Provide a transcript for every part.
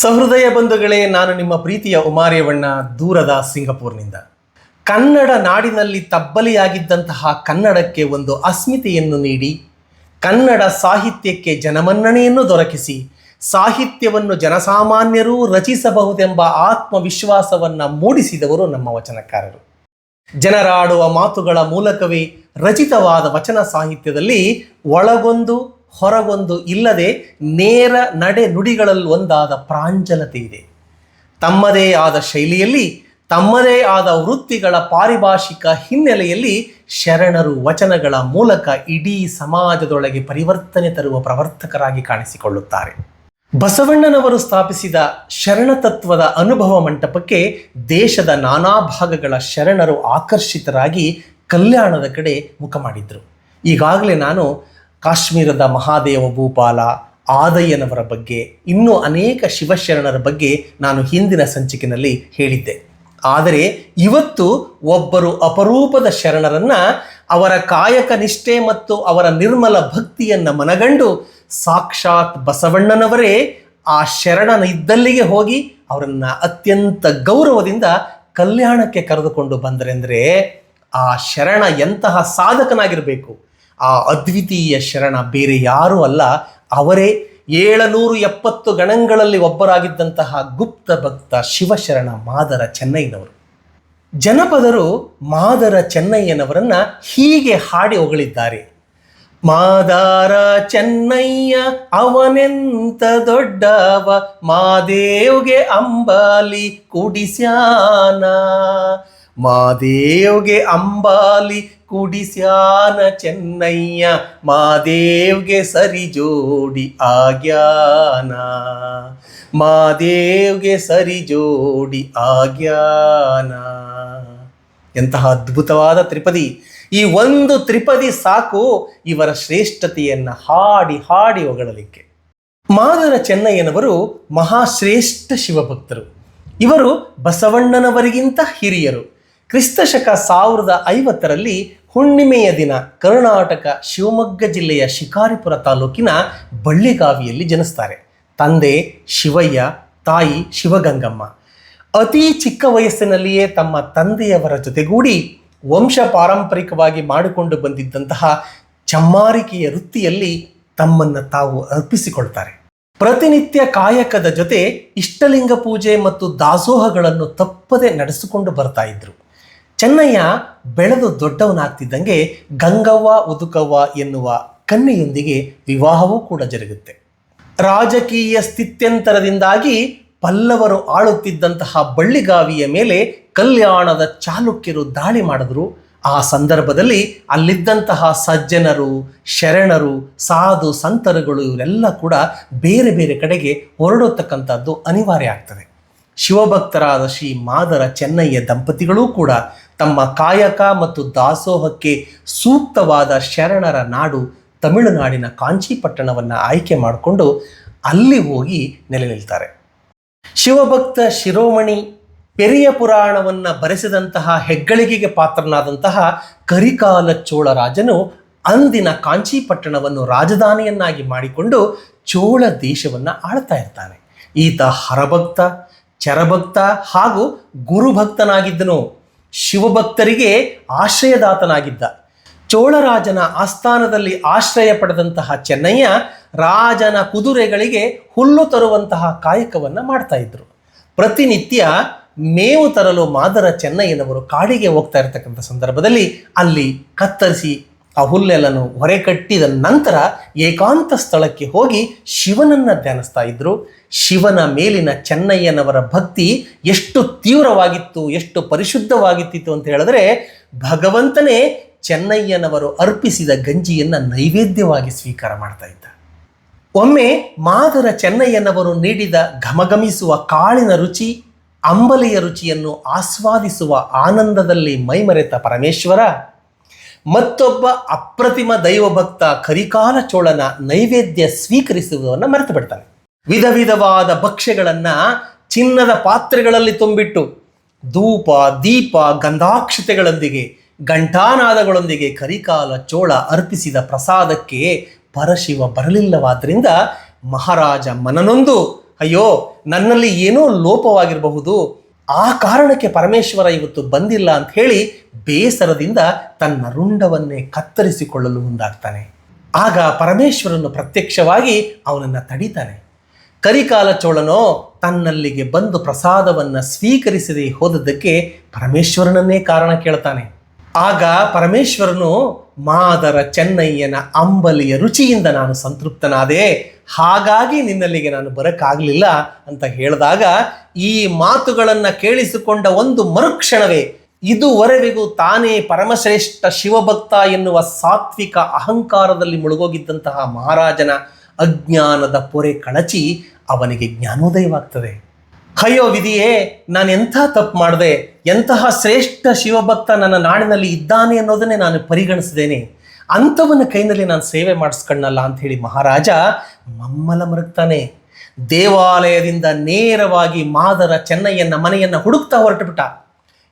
ಸಹೃದಯ ಬಂಧುಗಳೇ, ನಾನು ನಿಮ್ಮ ಪ್ರೀತಿಯ ಉಮಾರ್ಯವಣ್ಣ ದೂರದ ಸಿಂಗಪುರ್ನಿಂದ. ಕನ್ನಡ ನಾಡಿನಲ್ಲಿ ತಬ್ಬಲಿಯಾಗಿದ್ದಂತಹ ಕನ್ನಡಕ್ಕೆ ಒಂದು ಅಸ್ಮಿತೆಯನ್ನು ನೀಡಿ, ಕನ್ನಡ ಸಾಹಿತ್ಯಕ್ಕೆ ಜನಮನ್ನಣೆಯನ್ನು ದೊರಕಿಸಿ, ಸಾಹಿತ್ಯವನ್ನು ಜನಸಾಮಾನ್ಯರೂ ರಚಿಸಬಹುದೆಂಬ ಆತ್ಮವಿಶ್ವಾಸವನ್ನು ಮೂಡಿಸಿದವರು ನಮ್ಮ ವಚನಕಾರರು. ಜನರಾಡುವ ಮಾತುಗಳ ಮೂಲಕವೇ ರಚಿತವಾದ ವಚನ ಸಾಹಿತ್ಯದಲ್ಲಿ ಒಳಗೊಂದು ಹೊರಗೊಂದು ಇಲ್ಲದೆ ನೇರ ನಡೆ ನುಡಿಗಳಲ್ಲಿ ಒಂದಾದ ಪ್ರಾಂಜಲತೆ ಇದೆ. ತಮ್ಮದೇ ಆದ ಶೈಲಿಯಲ್ಲಿ, ತಮ್ಮದೇ ಆದ ವೃತ್ತಿಗಳ ಪಾರಿಭಾಷಿಕ ಹಿನ್ನೆಲೆಯಲ್ಲಿ ಶರಣರು ವಚನಗಳ ಮೂಲಕ ಇಡೀ ಸಮಾಜದೊಳಗೆ ಪರಿವರ್ತನೆ ತರುವ ಪ್ರವರ್ತಕರಾಗಿ ಕಾಣಿಸಿಕೊಳ್ಳುತ್ತಾರೆ. ಬಸವಣ್ಣನವರು ಸ್ಥಾಪಿಸಿದ ಶರಣ ತತ್ವದ ಅನುಭವ ಮಂಟಪಕ್ಕೆ ದೇಶದ ನಾನಾ ಭಾಗಗಳ ಶರಣರು ಆಕರ್ಷಿತರಾಗಿ ಕಲ್ಯಾಣದ ಕಡೆ ಮುಖ ಮಾಡಿದ್ರು. ಈಗಾಗಲೇ ನಾನು ಕಾಶ್ಮೀರದ ಮಹಾದೇವ ಭೂಪಾಲ ಆದಯ್ಯನವರ ಬಗ್ಗೆ, ಇನ್ನೂ ಅನೇಕ ಶಿವಶರಣರ ಬಗ್ಗೆ ನಾನು ಹಿಂದಿನ ಸಂಚಿಕೆಯಲ್ಲಿ ಹೇಳಿದ್ದೆ. ಆದರೆ ಇವತ್ತು ಒಬ್ಬರು ಅಪರೂಪದ ಶರಣರನ್ನು ಅವರ ಕಾಯಕ ನಿಷ್ಠೆ ಮತ್ತು ಅವರ ನಿರ್ಮಲ ಭಕ್ತಿಯನ್ನು ಮನಗಂಡು ಸಾಕ್ಷಾತ್ ಬಸವಣ್ಣನವರೇ ಆ ಶರಣನ ಇದ್ದಲ್ಲಿಗೆ ಹೋಗಿ ಅವರನ್ನು ಅತ್ಯಂತ ಗೌರವದಿಂದ ಕಲ್ಯಾಣಕ್ಕೆ ಕರೆದುಕೊಂಡು ಬಂದರೆಂದರೆ ಆ ಶರಣ ಎಂತಹ ಸಾಧಕನಾಗಿರಬೇಕು. ಆ ಅದ್ವಿತೀಯ ಶರಣ ಬೇರೆ ಯಾರೂ ಅಲ್ಲ. ಅವರೇ ಏಳನೂರು ಎಪ್ಪತ್ತು ಗಣಗಳಲ್ಲಿ ಒಬ್ಬರಾಗಿದ್ದಂತಹ ಗುಪ್ತ ಭಕ್ತ ಶಿವಶರಣ ಮಾದರ ಚೆನ್ನೈನವರು ಜನಪದರು ಮಾದರ ಚೆನ್ನಯ್ಯನವರನ್ನ ಹೀಗೆ ಹಾಡಿ ಹೊಗಳಿದ್ದಾರೆ. ಮಾದಾರ ಚೆನ್ನಯ್ಯ ಅವನೆಂತ ದೊಡ್ಡವ, ಮಾದೇವ್ಗೆ ಅಂಬಾಲಿ ಕುಡಿಸ್ಯಾನ, ಮಾದೇವ್ಗೆ ಅಂಬಾಲಿ ಕುಡಿಸ್ಯಾನ ಚೆನ್ನಯ್ಯ, ಮಾದೇವ್ಗೆ ಸರಿ ಜೋಡಿ ಆಗ್ಯಾನ. ಮಾದೇವ್ಗೆ ಸರಿ ಜೋಡಿ ಆಗ್ಯಾನ. ಎಂತಹ ಅದ್ಭುತವಾದ ತ್ರಿಪದಿ. ಈ ಒಂದು ತ್ರಿಪದಿ ಸಾಕು ಇವರ ಶ್ರೇಷ್ಠತೆಯನ್ನು ಹಾಡಿ ಹಾಡಿ ಹೊಗಳಲಿಕ್ಕೆ. ಮಾದರ ಚೆನ್ನಯ್ಯನವರು ಮಹಾಶ್ರೇಷ್ಠ ಶಿವಭಕ್ತರು. ಇವರು ಬಸವಣ್ಣನವರಿಗಿಂತ ಹಿರಿಯರು. ಕ್ರಿಸ್ತಶಕ ಸಾವಿರದ ಐವತ್ತರಲ್ಲಿ ಹುಣ್ಣಿಮೆಯ ದಿನ ಕರ್ನಾಟಕ ಶಿವಮೊಗ್ಗ ಜಿಲ್ಲೆಯ ಶಿಕಾರಿಪುರ ತಾಲೂಕಿನ ಬಳ್ಳಿಗಾವಿಯಲ್ಲಿ ಜನಿಸ್ತಾರೆ. ತಂದೆ ಶಿವಯ್ಯ, ತಾಯಿ ಶಿವಗಂಗಮ್ಮ. ಅತಿ ಚಿಕ್ಕ ವಯಸ್ಸಿನಲ್ಲಿಯೇ ತಮ್ಮ ತಂದೆಯವರ ಜೊತೆಗೂಡಿ ವಂಶ ಪಾರಂಪರಿಕವಾಗಿ ಮಾಡಿಕೊಂಡು ಬಂದಿದ್ದಂತಹ ಚಮ್ಮಾರಿಕೆಯ ವೃತ್ತಿಯಲ್ಲಿ ತಮ್ಮನ್ನು ತಾವು ಅರ್ಪಿಸಿಕೊಳ್ತಾರೆ. ಪ್ರತಿನಿತ್ಯ ಕಾಯಕದ ಜೊತೆ ಇಷ್ಟಲಿಂಗ ಪೂಜೆ ಮತ್ತು ದಾಸೋಹಗಳನ್ನು ತಪ್ಪದೆ ನಡೆಸಿಕೊಂಡು ಬರ್ತಾ ಇದ್ರು. ಚೆನ್ನಯ್ಯ ಬೆಳೆದು ದೊಡ್ಡವನಾಗ್ತಿದ್ದಂಗೆ ಗಂಗವ್ವ, ಉದುಕವ್ವ ಎನ್ನುವ ಕನ್ಯೆಯೊಂದಿಗೆ ವಿವಾಹವೂ ಕೂಡ ಜರುಗುತ್ತೆ. ರಾಜಕೀಯ ಸ್ಥಿತ್ಯಂತರದಿಂದಾಗಿ ಪಲ್ಲವರು ಆಳುತ್ತಿದ್ದಂತಹ ಬಳ್ಳಿಗಾವಿಯ ಮೇಲೆ ಕಲ್ಯಾಣದ ಚಾಲುಕ್ಯರು ದಾಳಿ ಮಾಡಿದ್ರು. ಆ ಸಂದರ್ಭದಲ್ಲಿ ಅಲ್ಲಿದ್ದಂತಹ ಸಜ್ಜನರು, ಶರಣರು, ಸಾಧು ಸಂತರುಗಳು ಇವರೆಲ್ಲ ಕೂಡ ಬೇರೆ ಬೇರೆ ಕಡೆಗೆ ಹೊರಡತಕ್ಕಂಥದ್ದು ಅನಿವಾರ್ಯ ಆಗ್ತದೆ. ಶಿವಭಕ್ತರಾದ ಶ್ರೀ ಮಾದರ ಚೆನ್ನಯ್ಯ ದಂಪತಿಗಳೂ ಕೂಡ ತಮ್ಮ ಕಾಯಕ ಮತ್ತು ದಾಸೋಹಕ್ಕೆ ಸೂಕ್ತವಾದ ಶರಣರ ನಾಡು ತಮಿಳುನಾಡಿನ ಕಾಂಚಿಪಟ್ಟಣವನ್ನು ಆಯ್ಕೆ ಮಾಡಿಕೊಂಡು ಅಲ್ಲಿ ಹೋಗಿ ನೆಲೆ ನಿಲ್ತಾರೆ ಶಿವಭಕ್ತ ಶಿರೋಮಣಿ ಪೆರಿಯ ಪುರಾಣವನ್ನು ಬರೆಸಿದಂತಹ ಹೆಗ್ಗಳಿಗೆಗೆ ಪಾತ್ರನಾದಂತಹ ಕರಿಕಾಲ ಚೋಳರಾಜನು ಅಂದಿನ ಕಾಂಚಿಪಟ್ಟಣವನ್ನು ರಾಜಧಾನಿಯನ್ನಾಗಿ ಮಾಡಿಕೊಂಡು ಚೋಳ ದೇಶವನ್ನು ಆಳ್ತಾ ಇರ್ತಾನೆ. ಈತ ಹರಭಕ್ತ, ಚರಭಕ್ತ ಹಾಗೂ ಗುರುಭಕ್ತನಾಗಿದ್ದನು. ಶಿವಭಕ್ತರಿಗೆ ಆಶ್ರಯದಾತನಾಗಿದ್ದ. ಚೋಳರಾಜನ ಆಸ್ಥಾನದಲ್ಲಿ ಆಶ್ರಯ ಪಡೆದಂತಹ ಚೆನ್ನಯ್ಯ ರಾಜನ ಕುದುರೆಗಳಿಗೆ ಹುಲ್ಲು ತರುವಂತಹ ಕಾಯಕವನ್ನು ಮಾಡ್ತಾ ಇದ್ರು. ಪ್ರತಿನಿತ್ಯ ಮೇವು ತರಲು ಮಾದರ ಚೆನ್ನಯ್ಯನವರು ಕಾಡಿಗೆ ಹೋಗ್ತಾ ಇರತಕ್ಕಂಥ ಸಂದರ್ಭದಲ್ಲಿ ಅಲ್ಲಿ ಕತ್ತರಿಸಿ ಆ ಹುಲ್ಲೆಲ್ಲನು ಹೊರೆ ಕಟ್ಟಿದ ನಂತರ ಏಕಾಂತ ಸ್ಥಳಕ್ಕೆ ಹೋಗಿ ಶಿವನನ್ನು ಧ್ಯಾನಿಸ್ತಾ ಇದ್ರು. ಶಿವನ ಮೇಲಿನ ಚೆನ್ನಯ್ಯನವರ ಭಕ್ತಿ ಎಷ್ಟು ತೀವ್ರವಾಗಿತ್ತು, ಎಷ್ಟು ಪರಿಶುದ್ಧವಾಗಿತ್ತಿತ್ತು ಅಂತ ಹೇಳಿದ್ರೆ, ಭಗವಂತನೇ ಚೆನ್ನಯ್ಯನವರು ಅರ್ಪಿಸಿದ ಗಂಜಿಯನ್ನು ನೈವೇದ್ಯವಾಗಿ ಸ್ವೀಕಾರ ಮಾಡ್ತಾ ಇದ್ದ. ಒಮ್ಮೆ ಮಾದರ ಚೆನ್ನಯ್ಯನವರು ನೀಡಿದ ಘಮಘಮಿಸುವ ಕಾಳಿನ ರುಚಿ, ಅಂಬಲಿಯ ರುಚಿಯನ್ನು ಆಸ್ವಾದಿಸುವ ಆನಂದದಲ್ಲಿ ಮೈಮರೆತ ಪರಮೇಶ್ವರ, ಮತ್ತೊಬ್ಬ ಅಪ್ರತಿಮ ದೈವಭಕ್ತ ಕರಿಕಾಲ ಚೋಳನ ನೈವೇದ್ಯ ಸ್ವೀಕರಿಸುವುದನ್ನು ಮರೆತು ಬಿಡ್ತಾನೆ ವಿಧ ವಿಧವಾದ ಭಕ್ಷ್ಯಗಳನ್ನು ಚಿನ್ನದ ಪಾತ್ರೆಗಳಲ್ಲಿ ತುಂಬಿಟ್ಟು ಧೂಪ, ದೀಪ, ಗಂಧಾಕ್ಷತೆಗಳೊಂದಿಗೆ, ಘಂಟಾನಾದಗಳೊಂದಿಗೆ ಕರಿಕಾಲ, ಚೋಳ ಅರ್ಪಿಸಿದ ಪ್ರಸಾದಕ್ಕೆ ಪರಶಿವ ಬರಲಿಲ್ಲವಾದ್ದರಿಂದ ಮಹಾರಾಜ ಮನನೊಂದು, ಅಯ್ಯೋ, ನನ್ನಲ್ಲಿ ಏನೋ ಲೋಪವಾಗಿರಬಹುದು. ಆ ಕಾರಣಕ್ಕೆ ಪರಮೇಶ್ವರ ಇವತ್ತು ಬಂದಿಲ್ಲ ಅಂತ ಹೇಳಿ ಬೇಸರದಿಂದ ತನ್ನ ರುಂಡವನ್ನೇ ಕತ್ತರಿಸಿಕೊಳ್ಳಲು ಮುಂದಾಗ್ತಾನೆ. ಆಗ ಪರಮೇಶ್ವರನು ಪ್ರತ್ಯಕ್ಷವಾಗಿ ಅವನನ್ನು ತಡಿತಾನೆ. ಕರಿಕಾಲ ಚೋಳನೋ ತನ್ನಲ್ಲಿಗೆ ಬಂದು ಪ್ರಸಾದವನ್ನು ಸ್ವೀಕರಿಸದೆ ಹೋದದ್ದಕ್ಕೆ ಪರಮೇಶ್ವರನನ್ನೇ ಕಾರಣ ಕೇಳ್ತಾನೆ. ಆಗ ಪರಮೇಶ್ವರನು ಮಾದರ ಚೆನ್ನಯ್ಯನ ಅಂಬಲಿಯ ರುಚಿಯಿಂದ ನಾನು ಸಂತೃಪ್ತನಾದೆ, ಹಾಗಾಗಿ ನಿನ್ನಲ್ಲಿಗೆ ನಾನು ಬರಕ್ಕಾಗಲಿಲ್ಲ ಅಂತ ಹೇಳಿದಾಗ ಈ ಮಾತುಗಳನ್ನು ಕೇಳಿಸಿಕೊಂಡ ಒಂದು ಮರುಕ್ಷಣವೇ, ಇದುವರೆವಿಗೂ ತಾನೇ ಪರಮಶ್ರೇಷ್ಠ ಶಿವಭಕ್ತ ಎನ್ನುವ ಸಾತ್ವಿಕ ಅಹಂಕಾರದಲ್ಲಿ ಮುಳುಗೋಗಿದ್ದಂತಹ ಮಹಾರಾಜನ ಅಜ್ಞಾನದ ಪೊರೆ ಕಳಚಿ ಅವನಿಗೆ ಜ್ಞಾನೋದಯವಾಗ್ತದೆ. ಅಯ್ಯೋ ವಿಧಿಯೇ, ನಾನು ಎಂಥ ತಪ್ಪು ಮಾಡಿದೆ? ಎಂತಹ ಶ್ರೇಷ್ಠ ಶಿವಭಕ್ತ ನನ್ನ ನಾಡಿನಲ್ಲಿ ಇದ್ದಾನೆ ಅನ್ನೋದನ್ನೇ ನಾನು ಪರಿಗಣಿಸಿದ್ದೇನೆ. ಅಂಥವನ ಕೈನಲ್ಲಿ ನಾನು ಸೇವೆ ಮಾಡಿಸ್ಕೊಂಡಲ್ಲ ಅಂತ ಹೇಳಿ ಮಹಾರಾಜ ಮಮ್ಮಲ ಮರುಗ್ತಾನೆ. ದೇವಾಲಯದಿಂದ ನೇರವಾಗಿ ಮಾದರ ಚೆನ್ನಯ್ಯನ ಮನೆಯನ್ನು ಹುಡುಕ್ತಾ ಹೊರಟುಬಿಟ್ಟ.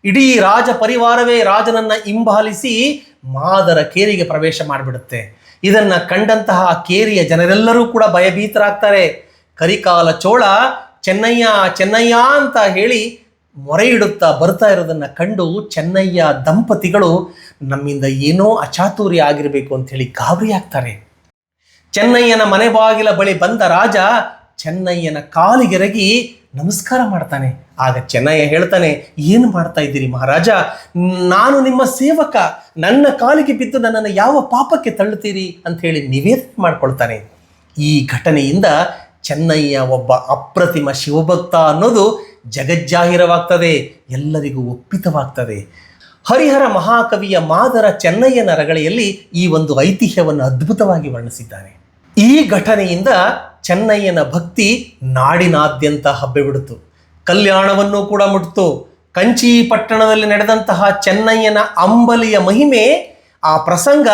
ಇಡೀ ರಾಜ ಪರಿವಾರವೇ ರಾಜನನ್ನ ಹಿಂಬಾಲಿಸಿ ಮಾದರ ಕೇರಿಗೆ ಪ್ರವೇಶ ಮಾಡಿಬಿಡುತ್ತೆ. ಇದನ್ನ ಕಂಡಂತಹ ಕೇರಿಯ ಜನರೆಲ್ಲರೂ ಕೂಡ ಭಯಭೀತರಾಗ್ತಾರೆ. ಕರಿಕಾಲ ಚೋಳ ಚೆನ್ನಯ್ಯ ಚೆನ್ನಯ್ಯ ಅಂತ ಹೇಳಿ ಮೊರೆ ಇಡುತ್ತಾ ಬರ್ತಾ ಇರೋದನ್ನ ಕಂಡು ಚೆನ್ನಯ್ಯ ದಂಪತಿಗಳು ನಮ್ಮಿಂದ ಏನೋ ಅಚಾತುರ್ಯ ಆಗಿರಬೇಕು ಅಂತ ಹೇಳಿ ಗಾಬರಿ ಆಗ್ತಾರೆ. ಚೆನ್ನಯ್ಯನ ಮನೆ ಬಾಗಿಲ ಬಳಿ ಬಂದ ರಾಜ ಚೆನ್ನಯ್ಯನ ಕಾಲಿಗೆರಗಿ ನಮಸ್ಕಾರ ಮಾಡ್ತಾನೆ. ಆಗ ಚೆನ್ನಯ್ಯ ಹೇಳ್ತಾನೆ, ಏನು ಮಾಡ್ತಾ ಇದ್ದೀರಿ ಮಹಾರಾಜ? ನಾನು ನಿಮ್ಮ ಸೇವಕ. ನನ್ನ ಕಾಲಿಗೆ ಬಿದ್ದು ನನ್ನನ್ನು ಯಾವ ಪಾಪಕ್ಕೆ ತಳ್ಳುತ್ತೀರಿ? ಅಂತ ಹೇಳಿ ನಿವೇದನೆ ಮಾಡ್ಕೊಳ್ತಾನೆ. ಈ ಘಟನೆಯಿಂದ ಚೆನ್ನಯ್ಯ ಒಬ್ಬ ಅಪ್ರತಿಮ ಶಿವಭಕ್ತ ಅನ್ನೋದು ಜಗಜ್ಜಾಹಿರವಾಗ್ತದೆ. ಎಲ್ಲರಿಗೂ ಒಪ್ಪಿತವಾಗ್ತದೆ. ಹರಿಹರ ಮಹಾಕವಿಯ ಮಾದರ ಚೆನ್ನಯ್ಯನ ರಗಳೆಯಲ್ಲಿ ಈ ಒಂದು ಐತಿಹ್ಯವನ್ನು ಅದ್ಭುತವಾಗಿ ವರ್ಣಿಸಿದ್ದಾನೆ. ಈ ಘಟನೆಯಿಂದ ಚೆನ್ನಯ್ಯನ ಭಕ್ತಿ ನಾಡಿನಾದ್ಯಂತ ಹಬ್ಬಿಬಿಡಿತು ಕಲ್ಯಾಣವನ್ನು ಕೂಡ ಮುಟ್ಟಿತು ಕಂಚಿ ಪಟ್ಟಣದಲ್ಲಿ ನಡೆದಂತಹ ಚೆನ್ನಯ್ಯನ ಅಂಬಲಿಯ ಮಹಿಮೆ, ಆ ಪ್ರಸಂಗ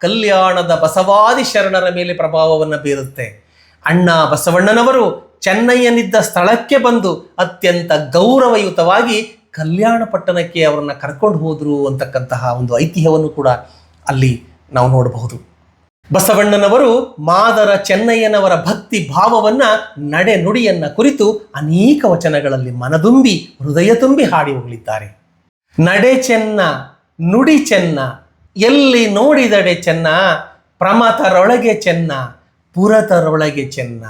ಕಲ್ಯಾಣದ ಬಸವಾದಿ ಶರಣರ ಮೇಲೆ ಪ್ರಭಾವವನ್ನು ಬೀರುತ್ತೆ. ಅಣ್ಣ ಬಸವಣ್ಣನವರು ಚೆನ್ನಯ್ಯನಿದ್ದ ಸ್ಥಳಕ್ಕೆ ಬಂದು ಅತ್ಯಂತ ಗೌರವಯುತವಾಗಿ ಕಲ್ಯಾಣ ಪಟ್ಟಣಕ್ಕೆ ಅವರನ್ನು ಕರ್ಕೊಂಡು ಹೋದರು ಅಂತಕ್ಕಂತಹ ಒಂದು ಐತಿಹ್ಯವನ್ನು ಕೂಡ ಅಲ್ಲಿ ನಾವು ನೋಡಬಹುದು. ಬಸವಣ್ಣನವರು ಮಾದರ ಚೆನ್ನಯ್ಯನವರ ಭಕ್ತಿ ಭಾವವನ್ನ ನಡೆ ನುಡಿಯನ್ನ ಕುರಿತು ಅನೇಕ ವಚನಗಳಲ್ಲಿ ಮನದುಂಬಿ, ಹೃದಯ ತುಂಬಿ ಹಾಡಿ ಹೋಗಲಿದ್ದಾರೆ. ನಡೆ ಚೆನ್ನ, ನುಡಿ ಚೆನ್ನ, ಎಲ್ಲಿ ನೋಡಿದಡೆ ಚೆನ್ನ ಪ್ರಮತರೊಳಗೆ ಚೆನ್ನ, ಪುರತರೊಳಗೆ ಚೆನ್ನ,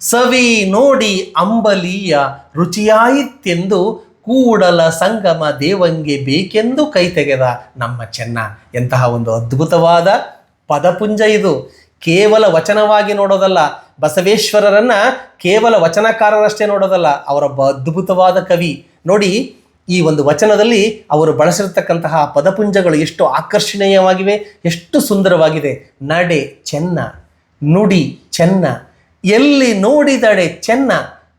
ಸವಿ ನೋಡಿ ಅಂಬಲಿಯ ರುಚಿಯಾಯಿತೆಂದು ಕೂಡಲ ಸಂಗಮ ದೇವಂಗೆ ಬೇಕೆಂದು ಕೈ ತೆಗೆದ ನಮ್ಮ ಚೆನ್ನ. ಎಂತಹ ಒಂದು ಅದ್ಭುತವಾದ ಪದಪುಂಜ ಇದು. ಕೇವಲ ವಚನವಾಗಿ ನೋಡೋದಲ್ಲ, ಬಸವೇಶ್ವರರನ್ನ ಕೇವಲ ವಚನಕಾರರಷ್ಟೇ ನೋಡೋದಲ್ಲ, ಅವರೊಬ್ಬ ಅದ್ಭುತವಾದ ಕವಿ. ನೋಡಿ, ಈ ಒಂದು ವಚನದಲ್ಲಿ ಅವರು ಬಳಸಿರ್ತಕ್ಕಂತಹ ಪದಪುಂಜಗಳು ಎಷ್ಟು ಆಕರ್ಷಣೀಯವಾಗಿವೆ, ಎಷ್ಟು ಸುಂದರವಾಗಿದೆ ನಡೆ ಚೆನ್ನ, ನುಡಿ ಚೆನ್ನ, ಎಲ್ಲಿ ನೋಡಿದಡೆ ಚೆನ್ನ,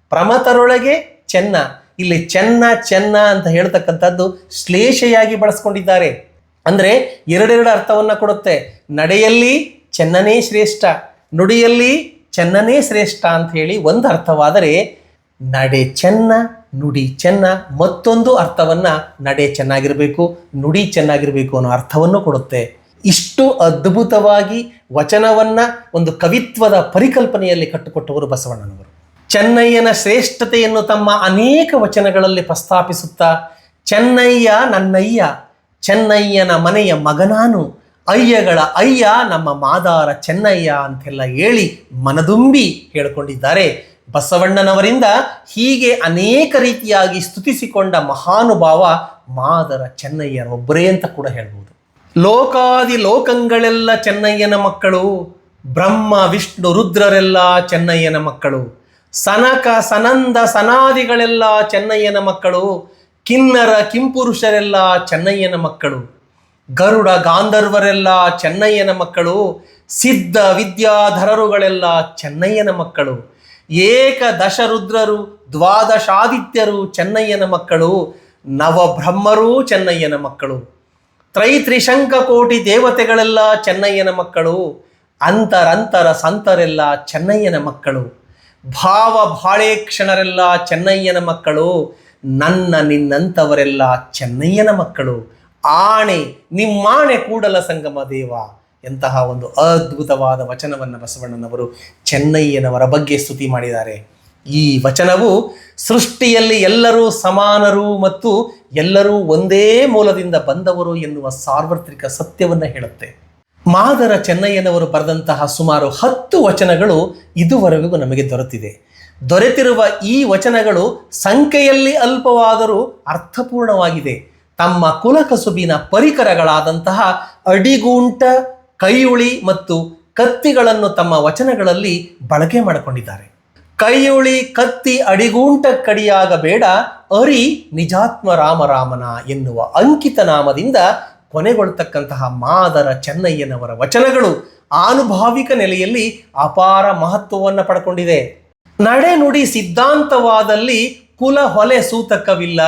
ಪ್ರಮತರೊಳಗೆ ಚೆನ್ನ. ಇಲ್ಲಿ ಚೆನ್ನ ಚೆನ್ನ ಅಂತ ಹೇಳ್ತಕ್ಕಂಥದ್ದು ಶ್ಲೇಷೆಯಾಗಿ ಬಳಸ್ಕೊಂಡಿದ್ದಾರೆ. ಅಂದರೆ ಎರಡೆರಡು ಅರ್ಥವನ್ನು ಕೊಡುತ್ತೆ. ನಡೆಯಲ್ಲಿ ಚೆನ್ನನೇ ಶ್ರೇಷ್ಠ, ನುಡಿಯಲ್ಲಿ ಚೆನ್ನನೇ ಶ್ರೇಷ್ಠ ಅಂತ ಹೇಳಿ ಒಂದು ಅರ್ಥವಾದರೆ ನಡೆ ಚೆನ್ನ, ನುಡಿ ಚೆನ್ನ ಮತ್ತೊಂದು ಅರ್ಥವನ್ನು ನಡೆ ಚೆನ್ನಾಗಿರಬೇಕು, ನುಡಿ ಚೆನ್ನಾಗಿರಬೇಕು ಅನ್ನೋ ಅರ್ಥವನ್ನು ಕೊಡುತ್ತೆ. ಇಷ್ಟು ಅದ್ಭುತವಾಗಿ ವಚನವನ್ನು ಒಂದು ಕವಿತ್ವದ ಪರಿಕಲ್ಪನೆಯಲ್ಲಿ ಕಟ್ಟಿಕೊಟ್ಟವರು ಬಸವಣ್ಣನವರು. ಚೆನ್ನಯ್ಯನ ಶ್ರೇಷ್ಠತೆಯನ್ನು ತಮ್ಮ ಅನೇಕ ವಚನಗಳಲ್ಲಿ ಪ್ರಸ್ತಾಪಿಸುತ್ತಾ, ಚೆನ್ನಯ್ಯ ನನ್ನಯ್ಯ ಚೆನ್ನಯ್ಯನ ಮನೆಯ ಮಗನಾನು. ಅಯ್ಯಗಳ ಅಯ್ಯ ನಮ್ಮ ಮಾದಾರ ಚೆನ್ನಯ್ಯ ಅಂತೆಲ್ಲ ಹೇಳಿ ಮನದುಂಬಿ ಹೇಳಿಕೊಂಡಿದ್ದಾರೆ. ಬಸವಣ್ಣನವರಿಂದ ಹೀಗೆ ಅನೇಕ ರೀತಿಯಾಗಿ ಸ್ತುತಿಸಿಕೊಂಡ ಮಹಾನುಭಾವ ಮಾದರ ಚೆನ್ನಯ್ಯನೊಬ್ಬರೇ ಅಂತ ಕೂಡ ಹೇಳ್ಬೋದು. ಲೋಕಾದಿ ಲೋಕಂಗಳೆಲ್ಲ ಚೆನ್ನಯ್ಯನ ಮಕ್ಕಳು. ಬ್ರಹ್ಮ, ವಿಷ್ಣು, ರುದ್ರರೆಲ್ಲ ಚೆನ್ನಯ್ಯನ ಮಕ್ಕಳು. ಸನಕ, ಸನಂದ, ಸನಾದಿಗಳೆಲ್ಲ ಚೆನ್ನಯ್ಯನ ಮಕ್ಕಳು. ಕಿನ್ನರ ಕಿಂಪುರುಷರೆಲ್ಲ ಚೆನ್ನಯ್ಯನ ಮಕ್ಕಳು, ಗರುಡ ಗಾಂಧರ್ವರೆಲ್ಲ ಚೆನ್ನಯ್ಯನ ಮಕ್ಕಳು, ಸಿದ್ಧ ವಿದ್ಯಾಧರರುಗಳೆಲ್ಲ ಚೆನ್ನಯ್ಯನ ಮಕ್ಕಳು, ಏಕ ದಶರುದ್ರರು, ದ್ವಾದಶಾದಿತ್ಯರು ಚೆನ್ನಯ್ಯನ ಮಕ್ಕಳು, ನವಬ್ರಹ್ಮರೂ ಚೆನ್ನಯ್ಯನ ಮಕ್ಕಳು ತ್ರೈತ್ರಿಶಂಕ ಕೋಟಿ ದೇವತೆಗಳೆಲ್ಲ ಚೆನ್ನಯ್ಯನ ಮಕ್ಕಳು, ಅಂತರಂತರ ಸಂತರೆಲ್ಲ ಚೆನ್ನಯ್ಯನ ಮಕ್ಕಳು ಭಾವ ಭಾಳೇಕ್ಷಣರೆಲ್ಲ ಚೆನ್ನಯ್ಯನ ಮಕ್ಕಳು ನನ್ನ ನಿನ್ನಂಥವರೆಲ್ಲ ಚೆನ್ನಯ್ಯನ ಮಕ್ಕಳು. ಆಣೆ, ನಿಮ್ಮಾಣೆ ಕೂಡಲ ಸಂಗಮ ದೇವ. ಎಂತಹ ಒಂದು ಅದ್ಭುತವಾದ ವಚನವನ್ನು ಬಸವಣ್ಣನವರು ಚೆನ್ನಯ್ಯನವರ ಬಗ್ಗೆ ಸ್ತುತಿ ಮಾಡಿದ್ದಾರೆ. ಈ ವಚನವು ಸೃಷ್ಟಿಯಲ್ಲಿ ಎಲ್ಲರೂ ಸಮಾನರು ಮತ್ತು ಎಲ್ಲರೂ ಒಂದೇ ಮೂಲದಿಂದ ಬಂದವರು ಎನ್ನುವ ಸಾರ್ವತ್ರಿಕ ಸತ್ಯವನ್ನು ಹೇಳುತ್ತೆ. ಮಾದರ ಚೆನ್ನಯ್ಯನವರು ಬರೆದಂತಹ ಸುಮಾರು ಹತ್ತು ವಚನಗಳು ಇದುವರೆಗೂ ನಮಗೆ ದೊರೆತಿದೆ. ದೊರೆತಿರುವ ಈ ವಚನಗಳು ಸಂಖ್ಯೆಯಲ್ಲಿ ಅಲ್ಪವಾದರೂ ಅರ್ಥಪೂರ್ಣವಾಗಿದೆ. ತಮ್ಮ ಕುಲಕಸುಬಿನ ಪರಿಕರಗಳಾದಂತಹ ಅಡಿಗೂಂಟ, ಕೈಯುಳಿ ಮತ್ತು ಕತ್ತಿಗಳನ್ನು ತಮ್ಮ ವಚನಗಳಲ್ಲಿ ಬಳಕೆ ಮಾಡಿಕೊಂಡಿದ್ದಾರೆ. ಕೈಯುಳಿ, ಕತ್ತಿ, ಅಡಿಗೂಂಟ ಕಡಿಯಾಗಬೇಡ, ಅರಿ ನಿಜಾತ್ಮ ರಾಮರಾಮನ ಎನ್ನುವ ಅಂಕಿತ ನಾಮದಿಂದ ಕೊನೆಗೊಳ್ತಕ್ಕಂತಹ ಮಾದರ ಚೆನ್ನಯ್ಯನವರ ವಚನಗಳು ಆನುಭಾವಿಕ ನೆಲೆಯಲ್ಲಿ ಅಪಾರ ಮಹತ್ವವನ್ನು ಪಡ್ಕೊಂಡಿದೆ. ನಡೆ ನುಡಿ ಸಿದ್ಧಾಂತವಾದಲ್ಲಿ ಕುಲ ಹೊಲೆ ಸೂತಕವಿಲ್ಲ.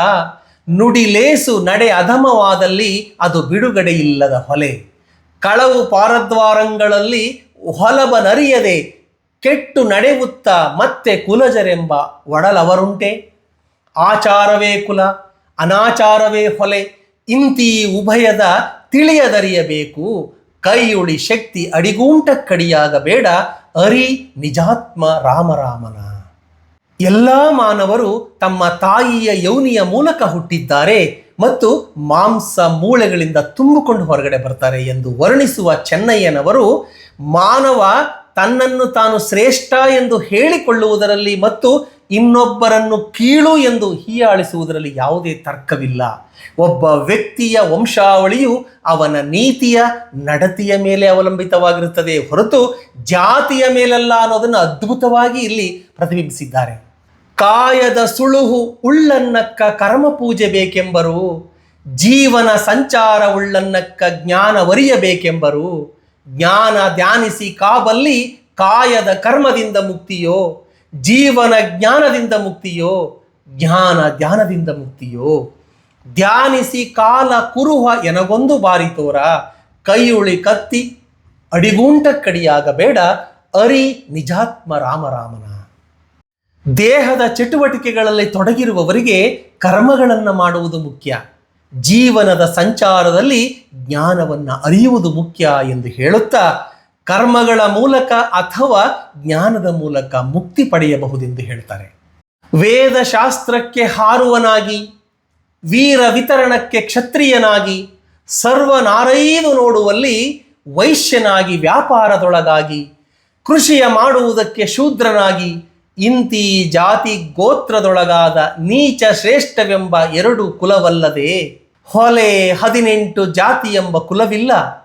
ನುಡಿ ಲೇಸು ನಡೆ ಅಧಮವಾದಲ್ಲಿ ಅದು ಬಿಡುಗಡೆ ಇಲ್ಲದ ಹೊಲೆ. ಕಳವು ಪಾರದ್ವಾರಂಗಳಲ್ಲಿ ಹೊಲಬನರಿಯದೆ ಕೆಟ್ಟು ನಡೆಯುತ್ತ ಮತ್ತೆ ಕುಲಜರೆಂಬ ಒಡಲವರುಂಟೆ. ಆಚಾರವೇ ಕುಲ, ಅನಾಚಾರವೇ ಹೊಲೆ, ಇಂತಿ ಉಭಯದ ತಿಳಿಯದರಿಯಬೇಕು. ಕೈಯುಳಿ ಶಕ್ತಿ ಅಡಿಗೂಂಟ ಕಡಿಯಾಗಬೇಡ ಅರಿ ನಿಜಾತ್ಮ ರಾಮರಾಮನ. ಎಲ್ಲ ಮಾನವರು ತಮ್ಮ ತಾಯಿಯ ಯೌನಿಯ ಮೂಲಕ ಹುಟ್ಟಿದ್ದಾರೆ ಮತ್ತು ಮಾಂಸ ಮೂಳೆಗಳಿಂದ ತುಂಬಿಕೊಂಡು ಹೊರಗಡೆ ಬರ್ತಾರೆ ಎಂದು ವರ್ಣಿಸುವ ಚೆನ್ನಯ್ಯನವರು ಮಾನವ ತನ್ನನ್ನು ತಾನು ಶ್ರೇಷ್ಠ ಎಂದು ಹೇಳಿಕೊಳ್ಳುವುದರಲ್ಲಿ ಮತ್ತು ಇನ್ನೊಬ್ಬರನ್ನು ಕೀಳು ಎಂದು ಹೀಯಾಳಿಸುವುದರಲ್ಲಿ ಯಾವುದೇ ತರ್ಕವಿಲ್ಲ. ಒಬ್ಬ ವ್ಯಕ್ತಿಯ ವಂಶಾವಳಿಯು ಅವನ ನೀತಿಯ ನಡತೆಯ ಮೇಲೆ ಅವಲಂಬಿತವಾಗಿರುತ್ತದೆ ಹೊರತು ಜಾತಿಯ ಮೇಲಲ್ಲ ಅನ್ನೋದನ್ನು ಅದ್ಭುತವಾಗಿ ಇಲ್ಲಿ ಪ್ರತಿಬಿಂಬಿಸಿದ್ದಾರೆ. ಕಾಯದ ಸುಳುಹು ಉಳ್ಳನ್ನಕ್ಕ ಕರ್ಮ ಪೂಜೆ ಬೇಕೆಂಬರು, ಜೀವನ ಸಂಚಾರ ಉಳ್ಳನ್ನಕ್ಕ ಜ್ಞಾನ ಒರಿಯಬೇಕೆಂಬರು, ಜ್ಞಾನ ಧ್ಯಾನಿಸಿ ಕಾಬಲ್ಲಿ ಕಾಯದ ಕರ್ಮದಿಂದ ಮುಕ್ತಿಯೋ ಜೀವನ ಜ್ಞಾನದಿಂದ ಮುಕ್ತಿಯೋ, ಜ್ಞಾನ ಧ್ಯಾನದಿಂದ ಮುಕ್ತಿಯೋ, ಧ್ಯಾನಿಸಿ ಕಾಲ ಕುರುಹ ಎನಗೊಂದು ಬಾರಿ ತೋರ, ಕೈಯುಳಿ ಕತ್ತಿ ಅಡಿಗೂಂಟ ಕಡಿಯಾಗಬೇಡ ಅರಿ ನಿಜಾತ್ಮ ರಾಮರಾಮನ. ದೇಹದ ಚಟುವಟಿಕೆಗಳಲ್ಲಿ ತೊಡಗಿರುವವರಿಗೆ ಕರ್ಮಗಳನ್ನು ಮಾಡುವುದು ಮುಖ್ಯ. ಜೀವನದ ಸಂಚಾರದಲ್ಲಿ ಜ್ಞಾನವನ್ನು ಅರಿಯುವುದು ಮುಖ್ಯ ಎಂದು ಹೇಳುತ್ತಾ ಕರ್ಮಗಳ ಮೂಲಕ ಅಥವಾ ಜ್ಞಾನದ ಮೂಲಕ ಮುಕ್ತಿ ಪಡೆಯಬಹುದೆಂದು ಹೇಳ್ತಾರೆ. ವೇದಶಾಸ್ತ್ರಕ್ಕೆ ಹಾರುವನಾಗಿ, ವೀರ ವಿತರಣಕ್ಕೆ ಕ್ಷತ್ರಿಯನಾಗಿ ಸರ್ವನಾರೈದು ನೋಡುವಲ್ಲಿ ವೈಶ್ಯನಾಗಿ, ವ್ಯಾಪಾರದೊಳಗಾಗಿ, ಕೃಷಿಯ ಮಾಡುವುದಕ್ಕೆ ಶೂದ್ರನಾಗಿ, ಇಂತಿ ಜಾತಿ ಗೋತ್ರದೊಳಗಾದ ನೀಚ ಶ್ರೇಷ್ಠವೆಂಬ ಎರಡು ಕುಲವಲ್ಲದೆ, ಹೊಲೆ ಹದಿನೆಂಟು ಜಾತಿ ಎಂಬ ಕುಲವಿಲ್ಲ.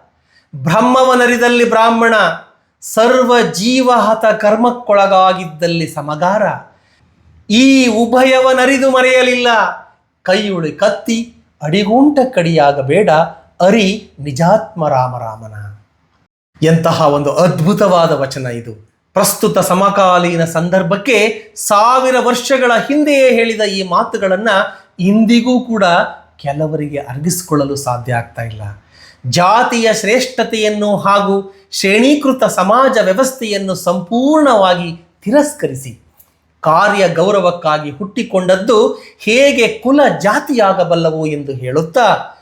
ಬ್ರಹ್ಮವನರಿದಲ್ಲಿ ಬ್ರಾಹ್ಮಣ, ಸರ್ವ ಜೀವಹತ ಕರ್ಮಕ್ಕೊಳಗಾಗಿದ್ದಲ್ಲಿ ಸಮಗಾರ. ಈ ಉಭಯವನರಿದು ಮರೆಯಲಿಲ್ಲ. ಕೈಯುಳಿ ಕತ್ತಿ, ಅಡಿಗೂಂಟ ಕಡಿಯಾಗಬೇಡ. ಅರಿ ನಿಜಾತ್ಮ ರಾಮರಾಮನ. ಎಂತಹ ಒಂದು ಅದ್ಭುತವಾದ ವಚನ ಇದು. ಪ್ರಸ್ತುತ ಸಮಕಾಲೀನ ಸಂದರ್ಭಕ್ಕೆ ಸಾವಿರ ವರ್ಷಗಳ ಹಿಂದೆಯೇ ಹೇಳಿದ ಈ ಮಾತುಗಳನ್ನು ಇಂದಿಗೂ ಕೂಡ ಕೆಲವರಿಗೆ ಅರ್ಗಿಸಿಕೊಳ್ಳಲು ಸಾಧ್ಯ ಆಗ್ತಾ ಇಲ್ಲ. ಜಾತಿಯ ಶ್ರೇಷ್ಠತೆಯನ್ನು ಹಾಗೂ ಶ್ರೇಣೀಕೃತ ಸಮಾಜ ವ್ಯವಸ್ಥೆಯನ್ನು ಸಂಪೂರ್ಣವಾಗಿ ತಿರಸ್ಕರಿಸಿ ಕಾರ್ಯ ಗೌರವಕ್ಕಾಗಿ ಹುಟ್ಟಿಕೊಂಡದ್ದು ಹೇಗೆ ಕುಲ ಜಾತಿಯಾಗಬಲ್ಲವು ಎಂದು ಹೇಳುತ್ತಾ,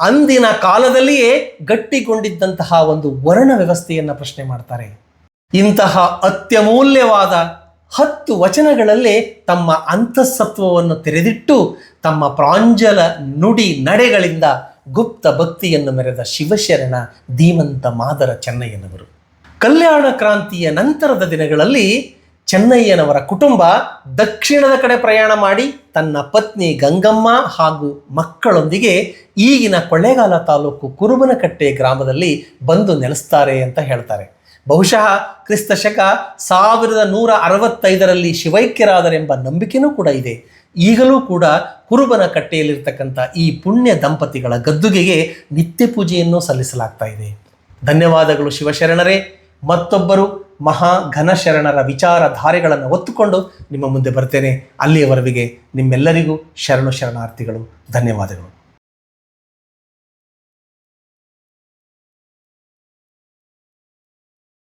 ಅಂದಿನ ಕಾಲದಲ್ಲಿಯೇ ಗಟ್ಟಿಗೊಂಡಿದ್ದಂತಹ ಒಂದು ವರ್ಣ ವ್ಯವಸ್ಥೆಯನ್ನು ಪ್ರಶ್ನೆ ಮಾಡ್ತಾರೆ. ಇಂತಹ ಅತ್ಯಮೂಲ್ಯವಾದ ಹತ್ತು ವಚನಗಳಲ್ಲೇ ತಮ್ಮ ಅಂತಃಸತ್ವವನ್ನು ತೆರೆದಿಟ್ಟು ತಮ್ಮ ಪ್ರಾಂಜಲ ನುಡಿ ನಡೆಗಳಿಂದ ಗುಪ್ತ ಭಕ್ತಿಯನ್ನು ಮೆರೆದ ಶಿವಶರಣ ಧೀಮಂತ ಮಾದರ ಚೆನ್ನಯ್ಯನವರು. ಕಲ್ಯಾಣ ಕ್ರಾಂತಿಯ ನಂತರದ ದಿನಗಳಲ್ಲಿ ಚೆನ್ನಯ್ಯನವರ ಕುಟುಂಬ ದಕ್ಷಿಣದ ಕಡೆ ಪ್ರಯಾಣ ಮಾಡಿ ತನ್ನ ಪತ್ನಿ ಗಂಗಮ್ಮ ಹಾಗೂ ಮಕ್ಕಳೊಂದಿಗೆ ಈಗಿನ ಕೊಳ್ಳೇಗಾಲ ತಾಲೂಕು ಕುರುಬನಕಟ್ಟೆ ಗ್ರಾಮದಲ್ಲಿ ಬಂದು ನೆಲೆಸ್ತಾರೆ ಅಂತ ಹೇಳ್ತಾರೆ. ಬಹುಶಃ ಕ್ರಿಸ್ತ ಶಕ ಸಾವಿರದ ನೂರ ಅರವತ್ತೈದರಲ್ಲಿ ಶಿವೈಕ್ಯರಾದರೆಂಬ ನಂಬಿಕೆನೂ ಕೂಡ ಇದೆ. ಈಗಲೂ ಕೂಡ ಕುರುಬನ ಕಟ್ಟೆಯಲ್ಲಿರ್ತಕ್ಕಂಥ ಈ ಪುಣ್ಯ ದಂಪತಿಗಳ ಗದ್ದುಗೆಗೆ ನಿತ್ಯ ಪೂಜೆಯನ್ನು ಸಲ್ಲಿಸಲಾಗ್ತಾ ಇದೆ. ಧನ್ಯವಾದಗಳು ಶಿವಶರಣರೇ. ಮತ್ತೊಬ್ಬರು ಮಹಾ ಘನಶರಣರ ವಿಚಾರಧಾರೆಗಳನ್ನು ಒತ್ತುಕೊಂಡು ನಿಮ್ಮ ಮುಂದೆ ಬರ್ತೇನೆ. ಅಲ್ಲಿಯವರೆಗೆ ನಿಮ್ಮೆಲ್ಲರಿಗೂ ಶರಣು ಶರಣಾರ್ಥಿಗಳು ಧನ್ಯವಾದಗಳು.